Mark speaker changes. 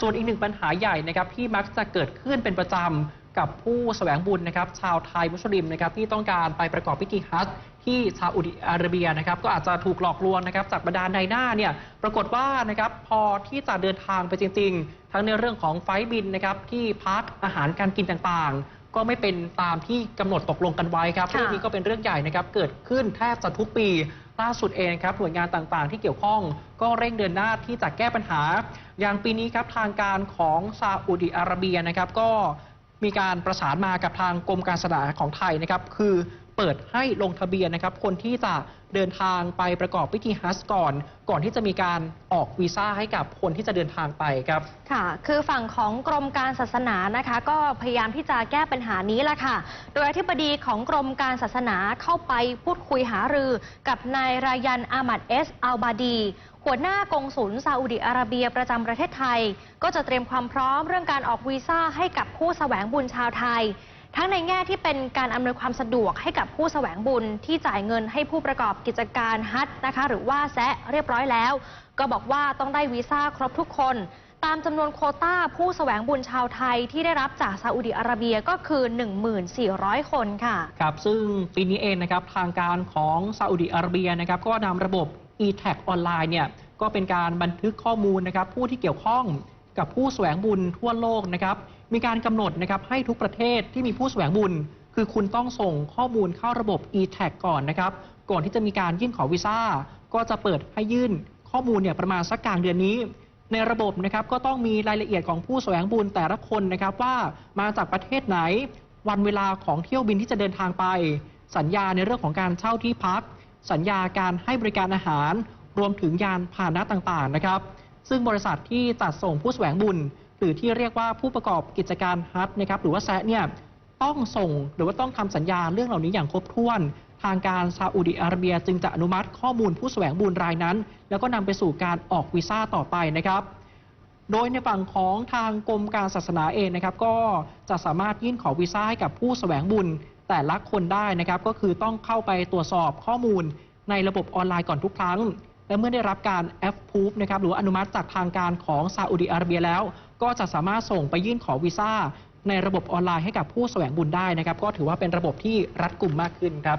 Speaker 1: ส่วนอีกหนึ่งปัญหาใหญ่นะครับที่มักจะเกิดขึ้นเป็นประจำกับผู้แสวงบุญนะครับ ชาวไทยมุสลิมนะครับที่ต้องการไปประกอบพิธีฮัจญ์ที่ซาอุดิอาระเบียนะครับก็อาจจะถูกหลอกลวงนะครับจากบรรดาในหน้าเนี่ยปรากฏว่านะครับพอที่จะเดินทางไปจริง ๆ ทั้งในเรื่องของไฟล์บินนะครับที่พักอาหารการกินต่างๆ ก็ไม่เป็นตามที่กำหนดตกลงกันไว้ครับ
Speaker 2: ค่ะ
Speaker 1: เรื่องนี้ก็เป็นเรื่องใหญ่นะครับเกิดขึ้นแทบจะทุกปีล่าสุดเองครับหน่วยงานต่างๆ ที่เกี่ยวข้องก็เร่งเดินหน้าที่จะแก้ปัญหา อย่างปีนี้ครับทางการของซาอุดิอาระเบียนะครับก็มีการประสานมากับทางกรมการศาสนาของไทยนะครับคือ เปิดให้ลงทะเบียนนะครับ คนที่จะเดินทางไปประกอบพิธีฮัจญ์ก่อน ก่อนที่จะมีการออกวีซ่าให้กับคนที่จะเดินทางไปครับ
Speaker 2: ค่ะ คือฝั่งของกรมการศาสนานะคะ ก็พยายามที่จะแก้ปัญหานี้แหละค่ะ โดยอธิบดีของกรมการศาสนาเข้าไปพูดคุยหารือ กับนายรายันอามัดเอสอัลบาดีหัวหน้ากงสุลซาอุดิอาระเบียประจำประเทศไทย ก็จะเตรียมความพร้อมเรื่องการออกวีซ่าให้กับผู้แสวงบุญชาวไทย ทั้งในแง่ที่เป็นการอำนวยความสะดวกให้กับผู้แสวงบุญที่จ่ายเงินให้ผู้ประกอบกิจการฮัทนะคะ หรือว่าแซะเรียบร้อยแล้ว ก็บอกว่าต้องได้วีซ่าครบทุกคน ตามจำนวนโคต้าผู้แสวงบุญชาวไทยที่ได้รับจากซาอุดิอาระเบียก็คือ 1,400 คนค่ะ
Speaker 1: ครับ ซึ่งปีนี้เองนะครับทางการของซาอุดิอาระเบียนะครับก็นำระบบ e-tag ออนไลน์เนี่ยก็เป็นการบันทึกข้อมูลนะครับผู้ที่เกี่ยวข้อง กับผู้แสวงบุญทั่วโลกนะครับ มีการกำหนดนะครับให้ทุกประเทศที่มีผู้แสวงบุญ คือคุณต้องส่งข้อมูลเข้าระบบ e-tag ก่อนนะครับ ก่อนที่จะมีการยื่นขอวีซ่า ก็จะเปิดให้ยื่นข้อมูลเนี่ยประมาณสักกลางเดือนนี้ ในระบบนะครับก็ต้องมีรายละเอียดของผู้แสวงบุญแต่ละคนนะครับว่ามาจากประเทศไหน วันเวลาของเที่ยวบินที่จะเดินทางไป สัญญาในเรื่องของการเช่าที่พัก สัญญาการให้บริการอาหาร รวมถึงยานพาหนะต่างๆนะครับ ซึ่งบริษัทที่จัดส่งผู้แสวงบุญ หรือที่เรียกว่าผู้ประกอบกิจการฮัทนะครับหรือว่าแซะเนี่ยต้องส่งหรือว่าต้องทำสัญญาเรื่องเหล่านี้อย่างครบถ้วน ทางการซาอุดิอาระเบีย จึงจะอนุมัติข้อมูลผู้แสวงบุญรายนั้น แล้วก็นำไปสู่การออกวีซ่าต่อไปนะครับโดยในฝั่งของทางกรมการศาสนาเองนะครับ ก็จะสามารถยื่นขอวีซ่าให้กับผู้แสวงบุญแต่ละคนได้นะครับ ก็คือต้องเข้าไปตรวจสอบข้อมูลในระบบออนไลน์ก่อนทุกครั้ง และเมื่อได้รับการ a p p r o v e นะครับหรืออนุมัติจากทางการของซาอุดิอาระเบียแล้ว ก็จะสามารถส่งไปยื่นขอวีซ่าในระบบออนไลน์ให้กับผู้แสวงบุญได้นะครับ ก็ถือว่าเป็นระบบที่รัดกุมมากขึ้นครับ